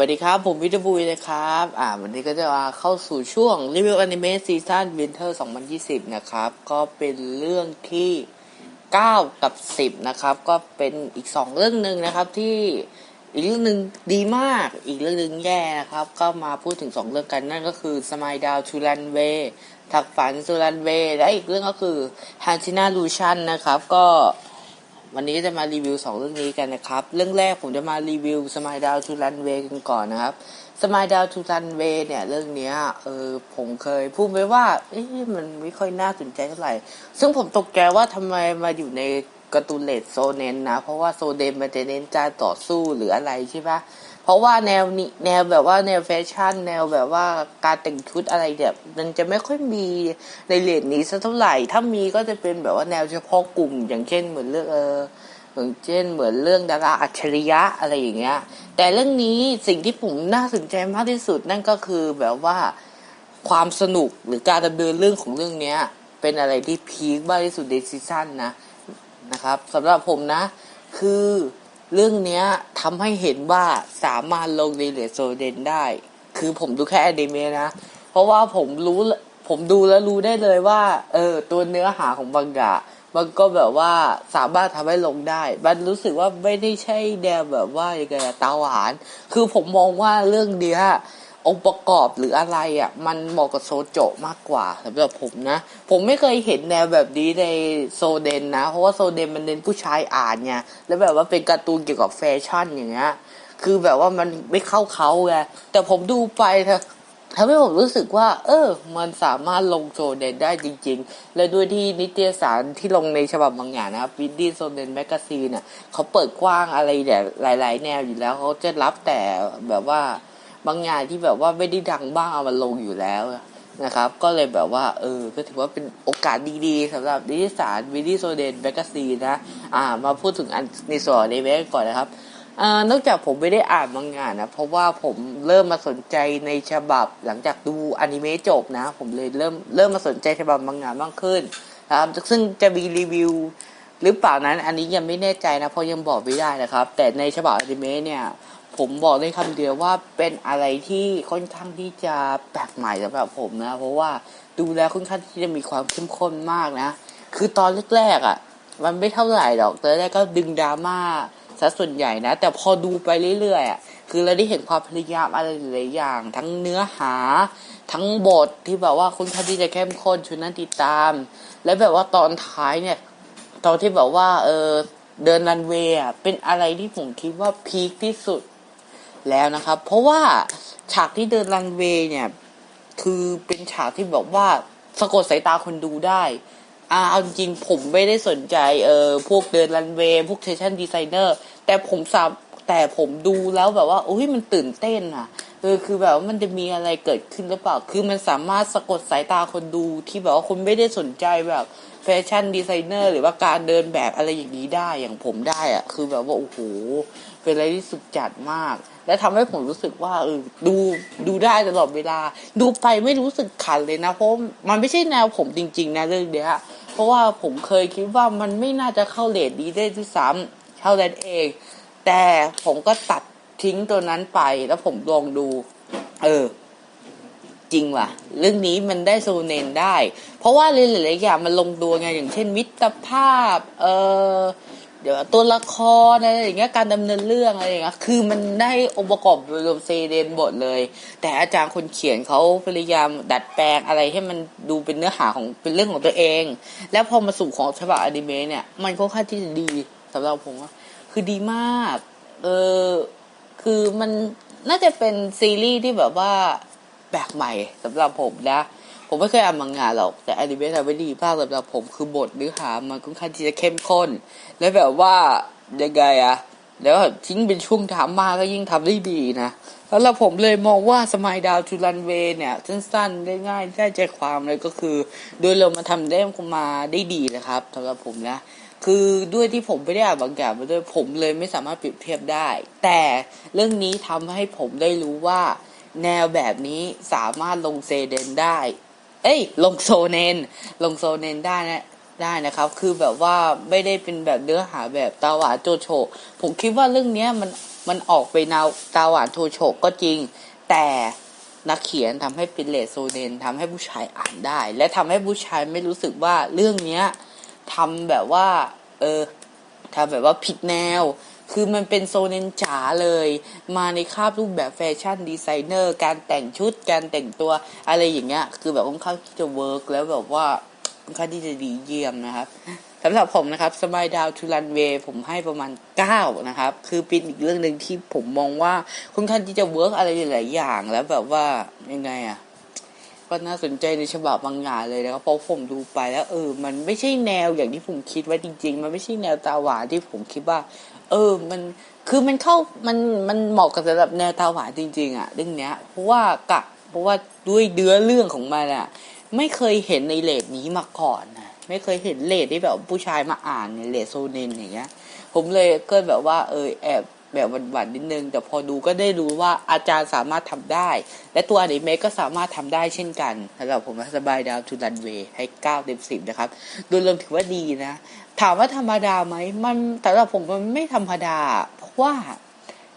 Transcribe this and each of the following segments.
สวัสดีครับ ผมวิทยบุยนะครับ อ่า วันนี้ก็จะมาเข้าสู่ช่วงรีวิวอนิเมะซีซั่นวินเทอร์2020 นะครับ ก็เป็นเรื่องที่ 9 กับ 10 นะครับ ก็เป็นอีก 2 เรื่องหนึ่งนะครับที่อีกเรื่องหนึ่งดีมาก อีกเรื่องหนึ่งแย่นะครับ ก็มาพูดถึง 2 เรื่องกันนั่นก็คือ Smile Down to Runway ถักฝันสุรันเวและอีกเรื่องก็คือ h a n t i n a Lucian นะครับ ก็ วันนี้จะมารีวิว 2 เรื่องนี้กันนะครับ เรื่องแรกผมจะมารีวิว Smile Down to Runway กันก่อนนะครับ Smile Down to Runway เนี่ย เรื่องเนี้ยเออผมเคยพูดไปว่าเอ๊ะมันไม่ค่อยน่าสนใจเท่าไหร่ ซึ่งผมตกใจว่าทำไมมาอยู่ในการ์ตูนเลดโซเนนนะ เพราะว่าโซเดนมันจะเน้นการต่อสู้หรืออะไรใช่ปะ เพราะว่าแนวนี้แนวแบบว่าแนวแฟชั่น แนวแบบว่าการแต่งชุดอะไรเนี่ยมันจะไม่ค่อยมีในเลดนี้สักเท่าไหร่ ถ้ามีก็จะเป็นแบบว่าแนวเฉพาะกลุ่ม อย่างเช่นเหมือนเรื่องเอออย่างเช่นเหมือนเรื่องดาราอัจฉริยะอะไรอย่างเงี้ย แต่เรื่องนี้สิ่งที่ผมน่าสนใจมากที่สุดนั่นก็คือแบบว่าความสนุกหรือการดำเนินเรื่องของเรื่องเนี้ย เป็นอะไรที่พีคมากที่สุดในซีซั่นนะนะครับสำหรับผมนะ คือ เรื่องเนี้ยทำให้เห็นว่าสามารถลงในเลโซเดนได้ คือผมดูแค่อนิเมะนะ เพราะว่าผมรู้ผมดูแล้วรู้ได้เลยว่า เออ ตัวเนื้อหาของบังกะมันก็แบบว่าสามารถทำให้ลงได้ มันรู้สึกว่าไม่ได้ใช่แนวแบบว่ายังไงอะตาหวาน คือผมมองว่าเรื่องเนี้ย องค์ประกอบหรืออะไรอะ มันเหมาะกับโซโจมากกว่าสำหรับผมนะ ผมไม่เคยเห็นแนวแบบนี้ในโซเดนนะ เพราะว่าโซเดนมันเน้นผู้ชายอ่านไงแล้วแบบว่าเป็นการ์ตูนเกี่ยวกับแฟชั่นอย่างเงี้ยคือแบบว่ามันไม่เข้าเขาไงแต่ผมดูไปเถอะทำให้ผมรู้สึกว่า เออ มันสามารถลงโซเดนได้จริง ๆ และด้วยที่นิตยสารที่ลงในฉบับบางอย่างนะครับวินดี้โซเดนแมกกาซีเนี่ยเขาเปิดกว้างอะไรเนี่ยหลาย ๆ แนวอยู่แล้วเขาจะรับแต่แบบว่า บางงานที่แบบว่าไม่ได้ดังบ้างเอามาลงอยู่แล้วนะครับ ก็เลยแบบว่า เออ ก็ถือว่าเป็นโอกาสดีๆสำหรับนิตยสารวินดี้โซเดนแมกซีนะ อ่า มาพูดถึงอันในส่วนในเวกก่อนนะครับอนอกจากผมไม่ได้อ่านมังงะนะ เพราะว่าผมเริ่มมาสนใจในฉบับหลังจากดูอนิเมะจบนะ ผมเลยเริ่มเริ่มมาสนใจฉบับมังงะมากขึ้นนะครับซึ่งจะมีรีวิวหรือเปล่านั้นอันนี้ยังไม่แน่ใจนะเพราะยังบอกไม่ได้นะครับ แต่ในฉบับอนิเมะเนี่ย ผมบอกได้คำเดียวว่าเป็นอะไรที่ค่อนข้างที่จะแปลกใหม่สำหรับผมนะ เพราะว่าดูแล้วค่อนข้างที่จะมีความเข้มข้นมากนะ คือตอนแรกๆอะ มันไม่เท่าไหร่หรอกตอนแรกก็ดึงดราม่าซะส่วนใหญ่นะ แต่พอดูไปเรื่อยๆอะคือเราได้เห็นความพยายามอะไรหลายอย่าง ทั้งเนื้อหา ทั้งบทที่แบบว่าค่อนข้างที่จะเข้มข้นชวนน่าติดตาม และแบบว่าตอนท้ายเนี่ย ตอนที่แบบว่า เออเดินรันเวย์อะเป็นอะไรที่ผมคิดว่าพีคที่สุด แล้วนะครับ เพราะว่าฉากที่เดินรันเวย์เนี่ย คือเป็นฉากที่แบบว่าสะกดสายตาคนดูได้อ่าเอาจริงผมไม่ได้สนใจเออพวกเดินรันเวย์พวกเทชั่นดีไซเนอร์แต่ผมสับแต่ผมดูแล้วแบบว่าโอ้ยมันตื่นเต้นอะเออคือแบบว่ามันจะมีอะไรเกิดขึ้นหรือเปล่า คือมันสามารถสะกดสายตาคนดูที่แบบว่าคนไม่ได้สนใจแบบแฟชั่นดีไซเนอร์หรือว่าการเดินแบบอะไรอย่างนี้ได้อย่างผมได้อะ คือแบบว่าโอ้โหเป็นอะไรที่สุดจัดมาก และทำให้ผมรู้สึกว่าเออดูดูได้ตลอดเวลา ดูไปไม่รู้สึกขันเลยนะเพราะมันไม่ใช่แนวผมจริง ๆ นะเรื่องเนี้ยเพราะว่าผมเคยคิดว่ามันไม่น่าจะเข้าเลทดีได้ที่ซ้ำเท่านั้นเอง แต่ผมก็ตัดทิ้งตัวนั้นไปแล้วผมลองดู เออ จริงว่ะ เรื่องนี้มันได้โซเนนได้ เพราะว่าหลายๆอย่างมันลงตัวไงอย่างเช่นมิตรภาพ เออ เดี๋ยวตัวละครอะไรอย่างเงี้ยการดำเนินเรื่องอะไรอย่างเงี้ยคือมันได้องค์ประกอบโดยรวมเซเดนบทเลย แต่อาจารย์คนเขียนเขาพยายามดัดแปลงอะไรให้มันดูเป็นเนื้อหาของเป็นเรื่องของตัวเอง แล้วพอมาสู่ของฉบับอนิเมะเนี่ย มันค่อนข้างที่จะดีสำหรับผมว่าคือดีมาก เออคือมันน่าจะเป็นซีรีส์ที่แบบว่าแปลกใหม่สำหรับผมนะ ผมไม่เคยอ่านมังงะหรอก แต่อนิเมะทำไว้ดีมากสำหรับผมคือบทเนื้อหามันค่อนข้างที่จะเข้มข้น และแบบว่ายังไงอะแล้วทิ้งเป็นช่วงดราม่าก็ยิ่งทำได้ดีนะแล้วเราผมเลยมองว่าสมัยดาวจูรันเวเนี่ย สั้นๆได้ง่ายได้ใจความเลยก็คือ โดยเรามาทำเล่มมาได้ดีนะครับสำหรับผมนะ คือด้วยที่ผมไม่ได้อ่านบางอย่างมาด้วยผมเลยไม่สามารถเปรียบเทียบได้ แต่เรื่องนี้ทำให้ผมได้รู้ว่า แนวแบบนี้สามารถลงเซเดนได้ เอ้ย ลงโซเนน ลงโซเนนได้นะ ได้นะครับ คือแบบว่าไม่ได้เป็นแบบเนื้อหาแบบตาหวานโจโฉผมคิดว่าเรื่องเนี้ยมัน มันออกไปแนวตาหวานโทโชกก็จริง แต่นักเขียนทำให้เป็นเลสโซเดนทำให้ผู้ชายอ่านได้ และทำให้ผู้ชายไม่รู้สึกว่าเรื่องเนี้ยทำแบบว่า เออทำแบบว่าผิดแนว คือมันเป็นโซเนนจ๋าเลย มาในคาบรูปแบบแฟชั่นดีไซเนอร์ การแต่งชุด การแต่งตัวอะไรอย่างเงี้ย คือแบบค่อนข้างที่จะเวิร์กแล้วแบบว่าค่อนข้างที่จะดีเยี่ยมนะครับสำหรับผมนะครับสมายดาวทูรันเวย์ผมให้ประมาณ 9 นะครับ คือเป็นอีกเรื่องหนึ่งที่ผมมองว่าค่อนข้างที่จะเวิร์กอะไรหลายอย่างแล้วแบบว่ายังไงอะก็น่าสนใจในฉบับบางงานเลยนะครับเพราะผมดูไปแล้วเออ มันไม่ใช่แนวอย่างที่ผมคิดไว้จริง ๆ มันไม่ใช่แนวตาหวานที่ผมคิดว่า เออ มันคือมันเข้ามันมันเหมาะกับสำหรับแนวตาหวานจริง ๆ อะ เรื่องเนี้ย เพราะว่ากะเพราะว่าด้วยเดื้อเรื่องของมันอะ ไม่เคยเห็นในเลดนี้มาก่อนนะไม่เคยเห็นเลดที่แบบผู้ชายมาอ่านในเลดโซเนนอย่างเงี้ย ผมเลยก็แบบว่า เออแอบ แบบหวั่นๆนิดนึง แต่พอดูก็ได้รู้ว่าอาจารย์สามารถทำได้ และตัวอนิเมะก็สามารถทำได้เช่นกันสำหรับผมสบายดาวทูรันเวให้เก้าเต็มสิบนะครับ โดยรวมถือว่าดีนะ ถามว่าธรรมดาไหมมันแต่สำหรับผมมันไม่ธรรมดา เพราะว่า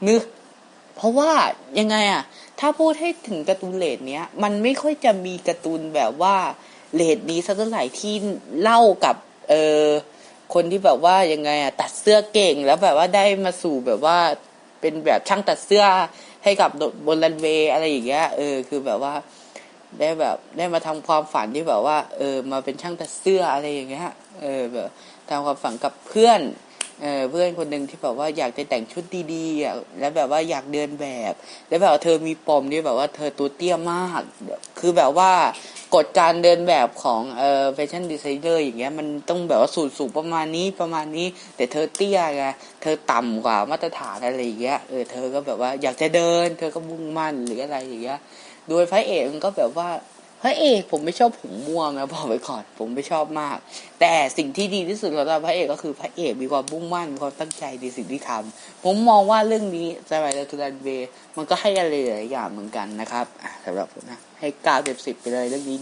นึกเพราะว่ายังไงอะถ้าพูดให้ถึงการ์ตูนเลดเนี้ย มันไม่ค่อยจะมีการ์ตูนแบบว่าเลดนี้สักเท่าไหร่ที่เล่ากับเออ คนที่แบบว่ายังไงอะตัดเสื้อเก่งแล้วแบบว่าได้มาสู่แบบว่าเป็นแบบช่างตัดเสื้อให้กับบนรันเวย์อะไรอย่างเงี้ยเออคือแบบว่าได้แบบได้มาทำความฝันที่แบบว่า เออ มาเป็นช่างตัดเสื้ออะไรอย่างเงี้ยเออแบบทำความฝันกับเพื่อน เออเพื่อนคนหนึ่งที่แบบว่าอยากจะแต่งชุดดีๆอะแล้วแบบว่าอยากเดินแบบ แล้วแบบว่าเธอมีปมที่แบบว่าเธอตัวเตี้ยมาก คือแบบว่ากฎการเดินแบบของเอ่อแฟชั่นดีไซเนอร์อย่างเงี้ยมันต้องแบบว่าสูงสูงประมาณนี้ประมาณนี้ แต่เธอเตี้ยไงเธอต่ำกว่ามาตรฐานอะไรอย่างเงี้ยเออเธอก็แบบว่าอยากจะเดิน เธอก็มุ่งมั่นหรืออะไรอย่างเงี้ยโดยพระเอกมันก็แบบว่า พระเอกผมไม่ชอบผมม่วงนะบอกไว้ก่อนผมไม่ชอบมาก แต่สิ่งที่ดีที่สุดสำหรับพระเอกก็คือพระเอกมีความมุ่งมั่นมีความตั้งใจในสิ่งที่ทำผมมองว่าเรื่องนี้สมัยเราทุรันเวย์มันก็ให้อะไรหลายอย่างเหมือนกันนะครับสำหรับผมนะให้เก้าเต็มสิบไปเลยเรื่องนี้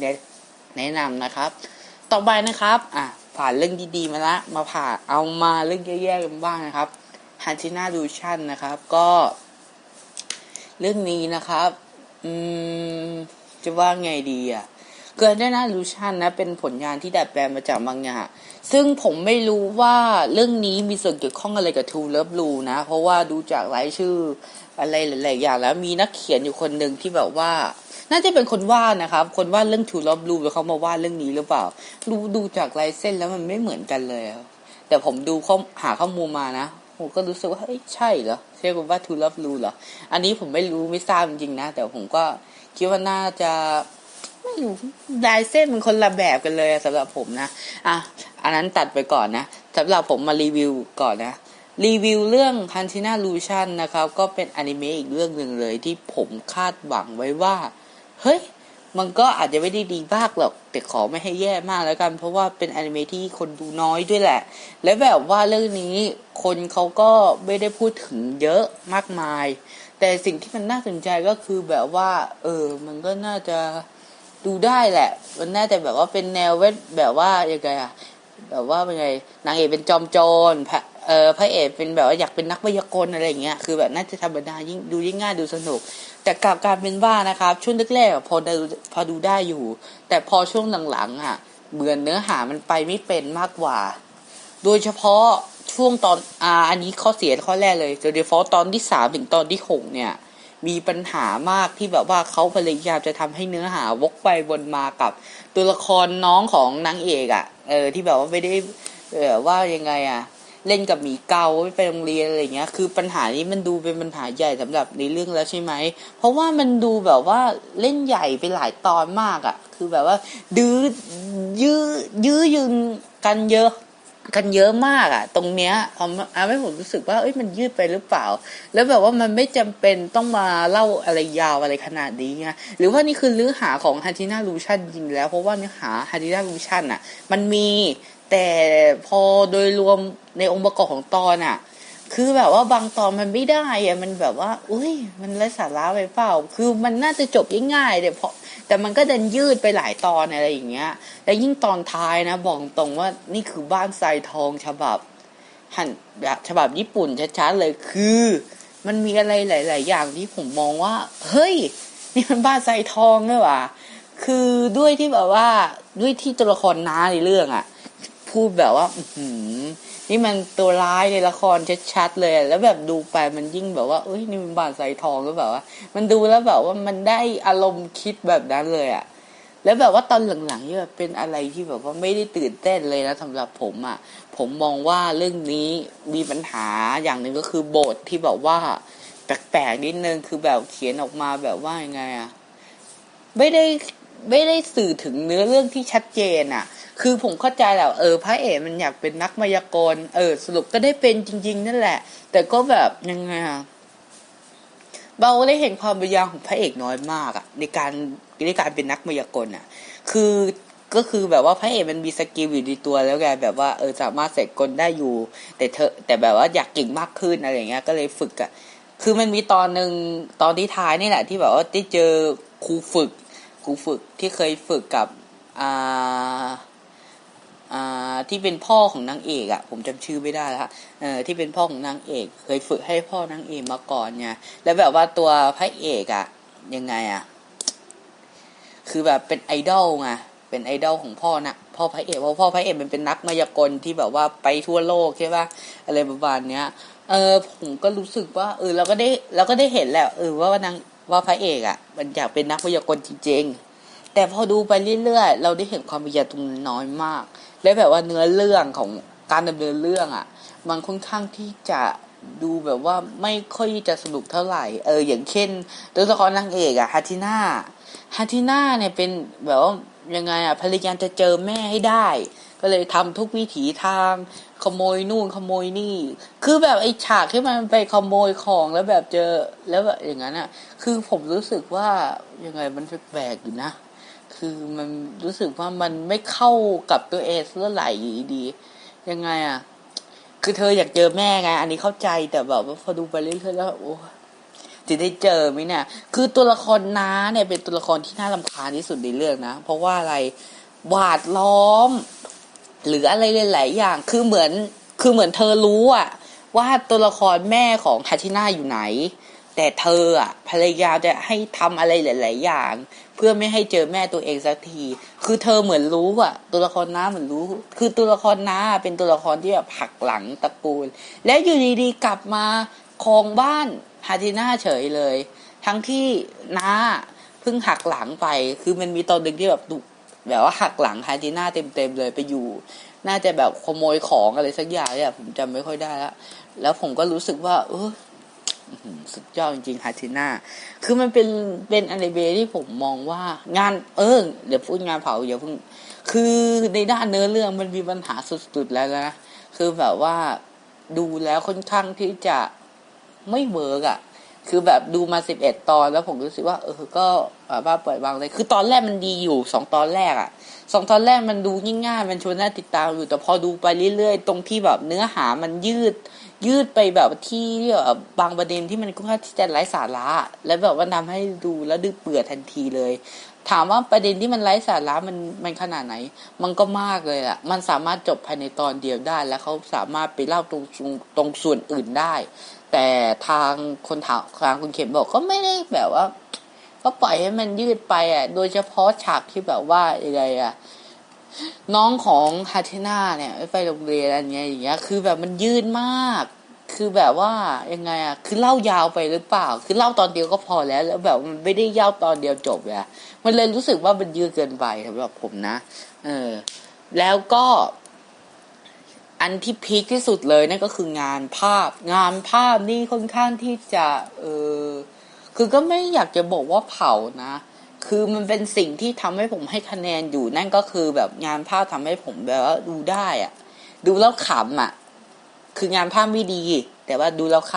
แนะนำนะครับ ต่อไปนะครับอะผ่านเรื่องดีๆมาละมาผ่านเอามาเรื่องแย่ๆกันบ้างนะครับฮันชิน่าดูชั่นนะครับ ก็ เรื่องนี้นะครับ อืม จะว่าไงดีอะเกิดได้นะลูชันนะ เป็นผลงานที่ดัดแปลงมาจากมังงะซึ่งผมไม่รู้ว่าเรื่องนี้มีส่วนเกี่ยวข้องอะไรกับทูเลิฟลูนะ เพราะว่าดูจากรายชื่ออะไรหลายๆอย่างแล้วมีนักเขียนอยู่คนหนึ่งที่แบบว่า น่าจะเป็นคนวาดนะครับ คนวาดเรื่องทูเลอบลูแล้วเขามาวาดเรื่องนี้หรือเปล่า ดูดูจากลายเส้นแล้วมันไม่เหมือนกันเลย แต่ผมดูข้อหาข้อมูลมานะผมก็รู้สึกว่าเฮ้ยใช่เหรอใช่คนวาทูเลอบลูเหรออันนี้ผมไม่รู้ไม่ทราบจริงๆนะ แต่ผมก็ คิดว่าน่าจะไม่รู้ลายเส้นมันคนละแบบกันเลยอะสำหรับผมนะอะอันนั้นตัดไปก่อนนะสำหรับผมมารีวิวก่อนนะรีวิวเรื่อง h a n t i n a l u t i o n นะครับ ก็เป็นอนิเมะอีกเรื่องหนึ่งเลยที่ผมคาดหวังไว้ว่า เฮ้ย มันก็อาจจะไม่ได้ดีมากหรอก แต่ขอไม่ให้แย่มากแล้วกัน เพราะว่าเป็นอนิเมะที่คนดูน้อยด้วยแหละ และแบบว่าเรื่องนี้คนเขาก็ไม่ได้พูดถึงเยอะมากมาย แต่สิ่งที่มันน่าสนใจก็คือแบบว่า เออ มันก็น่าจะดูได้แหละ มันน่าจะแบบว่าเป็นแนวเวทแบบว่ายังไงอะแบบว่าเป็นไงนางเอกเป็นจอมโจรพระเออพระเอกเป็นแบบว่าอยากเป็นนักวยากลอะไรอย่างเงี้ยคือแบบน่าจะธรรมดายิ่งดูยิ่งง่ายดูสนุก แต่กลับการเป็นว่านะครับ ช่วงแรกๆพอดูพอดูได้อยู่ แต่พอช่วงหลังๆอะเบื่อเนื้อหามันไปไม่เป็นมากกว่า โดยเฉพาะ ช่วงตอนอ่าอันนี้ข้อเสียข้อแรกเลยโดยเฉพาะตอนที่สามถึงตอนที่หกเนี่ย มีปัญหามากที่แบบว่าเขาพยายามจะทำให้เนื้อหาวกไปวนมากับ ตัวละครน้องของนางเอกอะ่ะเออที่แบบว่าไม่ได้เออว่ายังไงอะ่ะเล่นกับหมีเกาไม่ไปโรงเรียนอะไรเงี้ย คือปัญหานี้มันดูเป็นปัญหาใหญ่สำหรับในเรื่องแล้วใช่ไหม เพราะว่ามันดูแบบว่าเล่นใหญ่ไปหลายตอนมากอะ่ะ คือแบบว่า ดื้อยื้อยื้อยึงกันเยอะ กันเยอะมากอะตรงเนี้ยทำทำให้ผมรู้สึกว่าเอ้ยมันยืดไปหรือเปล่า แล้วแบบว่ามันไม่จำเป็นต้องมาเล่าอะไรยาวอะไรขนาดนี้ไงหรือว่านี่คือเนื้อหาของฮันตินาลูชันจริงแล้ว เพราะว่าเนื้อหาฮันตินาลูชันอะมันมีแต่พอโดยรวมในองค์ประกอบของตอนอะ คือแบบว่าบางตอนมันไม่ได้อะมันแบบว่า อุ้ย มันไร้สาระไปเปล่า คือมันน่าจะจบง่ายๆแต่พอแต่มันก็ดันยืดไปหลายตอนอะไรอย่างเงี้ย แล้วยิ่งตอนท้ายนะ บอกตรงว่านี่คือบ้านทรายทองฉบับ หันแบบฉบับญี่ปุ่นชัดๆเลยคือ มันมีอะไรหลาย ๆ อย่างที่ผมมองว่า เฮ้ย นี่มันบ้านทรายทองด้วยว่ะคือด้วยที่แบบว่าด้วยที่ตัวละครน้าในเรื่องอะพูดแบบว่า อื้อหือ นี่มันตัวร้ายในละครชัดๆเลย แล้วแบบดูไปมันยิ่งแบบว่าเอ้ยนี่มันบานทรายทองก็แบบว่า มันดูแล้วแบบว่ามันได้อารมณ์คิดแบบนั้นเลยอะแล้วแบบว่าตอนหลังๆนี่แบบเป็นอะไรที่แบบว่าไม่ได้ตื่นเต้นเลยนะสำหรับผมอะผมมองว่าเรื่องนี้มีปัญหาอย่างหนึ่งก็คือบทที่แบบว่าแปลกๆนิดนึงคือแบบเขียนออกมาแบบว่ายังไงอะไม่ได้ไม่ได้สื่อถึงเนื้อเรื่องที่ชัดเจนอะ คือผมเข้าใจแหละเออพระเอกมันอยากเป็นนักมายากล เออ สรุปก็ได้เป็นจริง ๆ นั่นแหละ แต่ก็แบบยังไงอะเราได้เห็นความพยายามของพระเอกน้อยมากอะในการในการเป็นนักมายากลอะคือก็คือแบบว่าพระเอกมันมีสกิลอยู่ในตัวแล้วไงแบบว่าเออสามารถเสร็จกลได้อยู่ แต่เธอ แต่แบบว่าอยากเก่งมากขึ้นอะไรเงี้ย ก็เลยฝึกอะคือมันมีตอนหนึ่งตอนที่ท้ายนี่แหละ ที่แบบว่าได้เจอครูฝึกครูฝึกที่เคยฝึกกับอ่า ที่เป็นพ่อของนางเอกอะผมจำชื่อไม่ได้แล้วเออที่เป็นพ่อของนางเอก เคยฝึกให้พ่อนางเอกมาก่อนไงแล้วแบบว่าตัวพระเอกอะยังไงอะคือแบบเป็นไอดอลไงเป็นไอดอลของพ่อนะพ่อพระเอกเพราะพ่อพระเอกมันเป็นนักมายากลที่แบบว่าไปทั่วโลกใช่ปะอะไรประมาณเนี้ย เออผมก็รู้สึกว่า เออเราก็ได้เราก็ได้เห็นแหละเออว่านางว่าพระเอกอะ่ะ มันอยากเป็นนักมายากลจริงๆแต่พอดูไปเรื่อยๆเราได้เห็นความพยายามตรงน้อยมาก และแบบว่าเนื้อเรื่องของการดำเนินเรื่องอะ่ะ มันค่อนข้างที่จะดูแบบว่าไม่ค่อยจะสนุกเท่าไหร่ เออ อย่างเช่นตัวละครนางเอกอะฮาทิน่าฮาทิน่าเนี่ยเป็นแบบว่ายังไงอะพยายาจะเจอแม่ให้ได้ ก็เลยทำทุกวิถีทาง ขโมยนู่นขโมยนี่ คือแบบไอ้ฉากที่มันไปขโมยของแล้วแบบเจอแล้วแบบอย่างนั้นอะคือผมรู้สึกว่ายังไงมันแปลกๆอยู่นะ คือมันรู้สึกว่ามันไม่เข้ากับตัวเองเท่าไหร่ดียังไงอะคือเธออยากเจอแม่ไง อันนี้เข้าใจแต่แบบว่าพอดูไปเรื่อยๆแล้วโอ้จะได้เจอไหมเนี่ย คือตัวละครน้าเนี่ยเป็นตัวละครที่น่ารำคาญที่สุดในเรื่องนะ เพราะว่าอะไรหวาดล้อม หรืออะไรหลายๆอย่าง คือเหมือน คือเหมือนเธอรู้อะว่าตัวละครแม่ของฮาชิน่าอยู่ไหน แต่เธออะภรรยาจะให้ทำอะไรหลาย ๆ อย่าง เพื่อไม่ให้เจอแม่ตัวเองสักที คือเธอเหมือนรู้อะตัวละครน้าเหมือนรู้ คือตัวละครน้าเป็นตัวละครที่แบบหักหลังตระกูล แล้วอยู่ดีๆกลับมาครองบ้านฮาชิน่าเฉยเลย ทั้งที่น้าเพิ่งหักหลังไป คือมันมีตอนหนึ่งที่แบบดุแบบว่าหักหลังฮาจิน่าเต็มๆเลยไปอยู่ น่าจะแบบขโมยของอะไรสักอย่างเนี่ยผมจำไม่ค่อยได้แล้ว แล้วผมก็รู้สึกว่า เออ สุดยอดจริงๆฮาจิน่าคือมันเป็นเป็นอนิเมะที่ผมมองว่างานเออเดี๋ยวพูดงานเผาอย่าเพิ่ง คือในด้านเนื้อเรื่องมันมีปัญหาสุดๆแล้วนะ คือแบบว่าดูแล้วค่อนข้างที่จะไม่เวิร์กอะคือแบบดูมาสิบเอ็ดตอนแล้วผมรู้สึกว่า เออ ก็บ้าปล่อยวางเลย คือตอนแรกมันดีอยู่สองตอนแรกอะสองตอนแรกมันดูง่ายๆมันชวนน่าติดตามอยู่แต่พอดูไปเรื่อยๆ ตรงที่แบบเนื้อหามันยืด ยืดไปแบบที่แบบบางประเด็นที่มันก็ค่อนข้างที่จะไร้สาระ แล้วแบบว่าทาให้ดูแล้วดื้อเปื่อทันทีเลย ถามว่าประเด็นที่มันไร้สาระมันมันขนาดไหน มันก็มากเลยอะมันสามารถจบภายในตอนเดียวได้ แล้วเขาสามารถไปเล่าตรงตรงส่วนอื่นได้ แต่ทางคนถามทางคุณเข็มบอกก็ไม่ได้แบบว่า ก็ปล่อยให้มันยืดไปอะ โดยเฉพาะฉากที่แบบว่าอะไรอะ น้องของฮาเทนาเนี่ยไปโรงเรียนอะไรเงี้ยอย่างเงี้ย คือแบบมันยืดมาก คือแบบว่ายังไงอะ คือเล่ายาวไปหรือเปล่า คือเล่าตอนเดียวก็พอแล้ว แล้วแบบมันไม่ได้ยาวตอนเดียวจบอะมันเลยรู้สึกว่ามันยืดเกินไปสำหรับผมนะ เออ แล้วก็อันที่พีคที่สุดเลยนั่นก็คืองานภาพ งานภาพนี่ค่อนข้างที่จะ เออคือก็ไม่อยากจะบอกว่าเผานะ คือมันเป็นสิ่งที่ทำให้ผมให้คะแนนอยู่นั่นก็คือแบบงานภาพทำให้ผมแบบว่าดูได้อะดูแล้วขำอะ่ะ คืองานภาพไม่ดี แต่ว่าดูแล้วข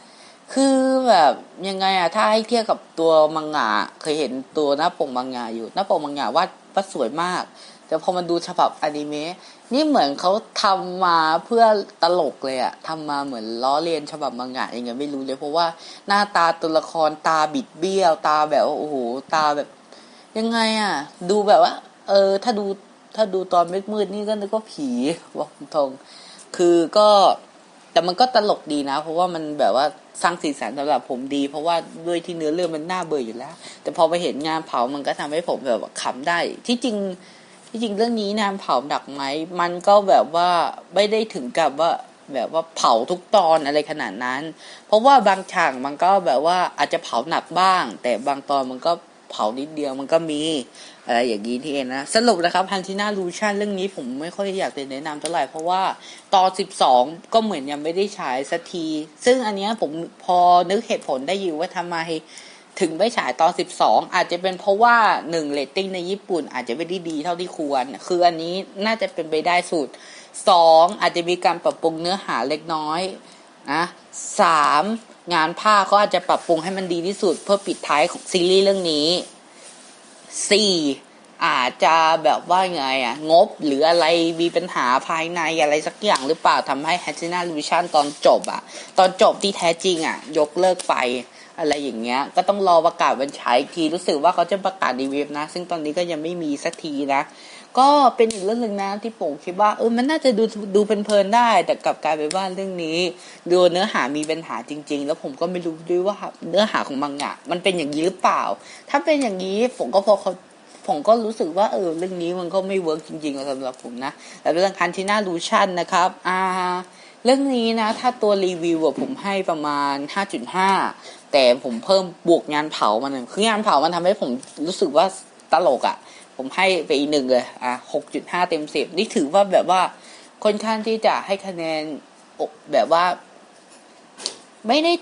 ำคือแบบยังไงอะถ้าให้เทียบกับตัวมังงะเคยเห็นตัวหน้าปกมังงะอยู่ หน้าปกมังงะวาดวาดสวยมาก แต่พอมาดูฉบับอนิเมะนี่เหมือนเขาทำมาเพื่อตลกเลยอะทำมาเหมือนล้อเลียนฉบับมังงะยังไงไม่รู้เลยเพราะว่าหน้าตาตัวละครตาบิดเบี้ยว ตาแบบโอ้โหตาแบบ ยังไงอะดูแบบว่า เออ ถ้าดูถ้าดูตอนมืดๆนี่ก็นึกว่าผีบอกตรงคือก็แต่มันก็ตลกดีนะ เพราะว่ามันแบบว่าสร้างสีสันสำหรับผมดี เพราะว่าด้วยที่เนื้อเรื่องมันน่าเบื่ออยู่แล้ว แต่พอไปเห็นงานเผามันก็ทำให้ผมแบบขำได้ ที่จริง ที่จริงเรื่องนี้งานเผาดักไหมมันก็แบบว่าไม่ได้ถึงกับว่าแบบว่าเผาทุกตอนอะไรขนาดนั้น เพราะว่าบางฉากมันก็แบบว่าอาจจะเผาหนักบ้าง แต่บางตอนมันก็เผานิดเดียวมันก็มีอะไรอย่างนี้ที่เองนะ สรุปนะครับฮันชิน่าลูชันเรื่องนี้ผมไม่ค่อยอยากจะแนะนำเท่าไหร่ เพราะว่าตอน 12 ก็เหมือนยังไม่ได้ฉายสักที ซึ่งอันนี้ผมพอนึกเหตุผลได้อยู่ว่าทำไม ถึงไม่ฉายตอน 12 อาจจะเป็นเพราะว่าหนึ่งเรตติ้งในญี่ปุ่นอาจจะไม่ได้ดีเท่าที่ควร คืออันนี้น่าจะเป็นไปได้สุดสอาจจะมีการปรับปรุงเนื้อหาเล็กน้อยนะสามงานภาคเขาอาจจะปรับปรุงให้มันดีที่สุด เพื่อปิดท้ายของซีรีส์เรื่องนี้สี่อาจจะแบบว่าไงอะงบหรืออะไรมีปัญหาภายในอะไรสักอย่างหรือเปล่าทำให้ h a t c h i n a r e v i s i o n ตอนจบอะตอนจบที่แท้จริงอะยกเลิกไป อะไรอย่างเงี้ย ก็ต้องรอประกาศวันฉายอีกทีรู้สึกว่าเขาจะประกาศดีเวฟนะ ซึ่งตอนนี้ก็ยังไม่มีสักทีนะ ก็เป็นอีกเรื่องหนึ่งนะที่ผมคิดว่าเออมันน่าจะดูดูเพลินๆได้ แต่กลับกลายเป็นว่าเรื่องนี้ดูเนื้อหามีปัญหาจริง ๆ แล้วผมก็ไม่รู้ด้วยว่าเนื้อหาของมังงะมันเป็นอย่างนี้หรือเปล่า ถ้าเป็นอย่างนี้ผมก็พอเขาผมก็รู้สึกว่าเออเรื่องนี้มันก็ไม่เวิร์กจริงๆสำหรับผมนะแต่เรื่องคันที่น่าดูชั่นนะครับอ่าเรื่องนี้นะ ถ้าตัวรีวิวผมให้ประมาณ 5.5 แต่ผมเพิ่มบวกงานเผามันคืองานเผามันทำให้ผมรู้สึกว่าตลกอะ่ะ ผมให้ไปอีกหนึ่งเลยอะ6.5เต็มสิบนี่ถือว่าแบบว่าค่อนข้างที่จะให้คะแนนแบบว่า ไม่ได้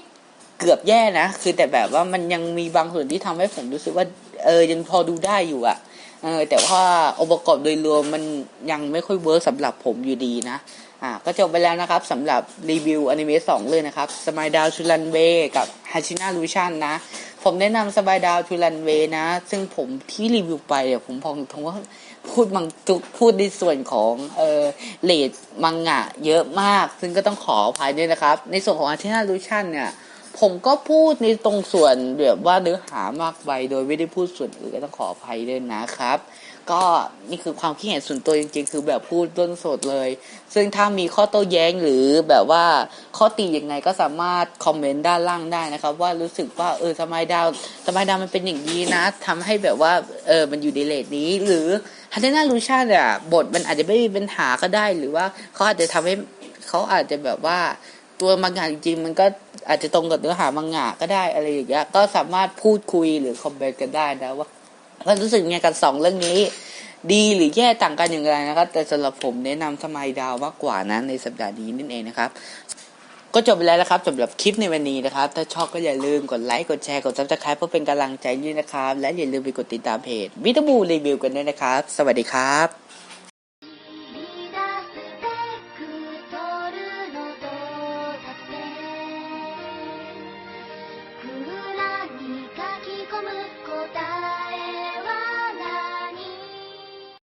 เกือบแย่นะ คือแต่แบบว่ามันยังมีบางส่วนที่ทำให้ผมรู้สึกว่า เออยังพอดูได้อยู่อะเออแต่ว่าองค์ประกอบโดยรวมมันยังไม่ค่อยเวิร์กสำหรับผมอยู่ดีนะ อ่าก็จบไปแล้วนะครับสำหรับรีวิวอนิเมะสองเลยนะครับสมายดาวชูลันเวกับฮาชิน่าลูชันนะ ผมแนะนำสบายดาวทูลันเวนะ ซึ่งผมที่รีวิวไปเนี่ยผมพองตรงว่าพูดมังตุกพูดในส่วนของเออเลดมังงะเยอะมาก ซึ่งก็ต้องขออภัยด้วยนะครับ ในส่วนของอาร์เทนาลูชันเนี่ย ผมก็พูดในตรงส่วนแบบว่าเนื้อหามากไปโดยไม่ได้พูดส่วนอื่นก็ต้องขออภัยด้วยนะครับ ก็นี่คือความคิดเห็นส่วนตัวจริงๆ คือแบบพูดต้นสดเลย ซึ่งถ้ามีข้อโต้แย้งหรือแบบว่าข้อตียังไงก็สามารถคอมเมนต์ด้านล่างได้นะครับ ว่ารู้สึกว่าเออสมัยดาวสมัยดาวมันเป็นอย่างนี้นะทำให้แบบว่าเออมันอยู่ในเลทนี้ หรือฮันเทนาลูชาเนี่ยบทมันอาจจะไม่มีปัญหาก็ได้ หรือว่าเขาอาจจะทำให้เขาอาจจะแบบว่า ตัวมังงะจริงๆมันก็อาจจะตรงกับเนื้อหามังงะก็ได้อะไรอย่างเงี้ยก็สามารถพูดคุยหรือคอมเมนต์กันได้นะว่าว่ารู้สึกไงกันสองเรื่องนี้ ดีหรือแย่ต่างกันอย่างไรนะครับ แต่สำหรับผมแนะนำสมัยดาวมากกว่านะในสัปดาห์นี้นั่นเองนะครับก็จบไปแล้วนะครับสำหรับคลิปในวันนี้นะครับ ถ้าชอบก็อย่าลืมกดไลค์กดแชร์กดซับสไครป์เพื่อเป็นกำลังใจด้วยนะครับ และอย่าลืมไปกดติดตามเพจวิตาบูรีวิวกันด้วยนะครับ สวัสดีครับ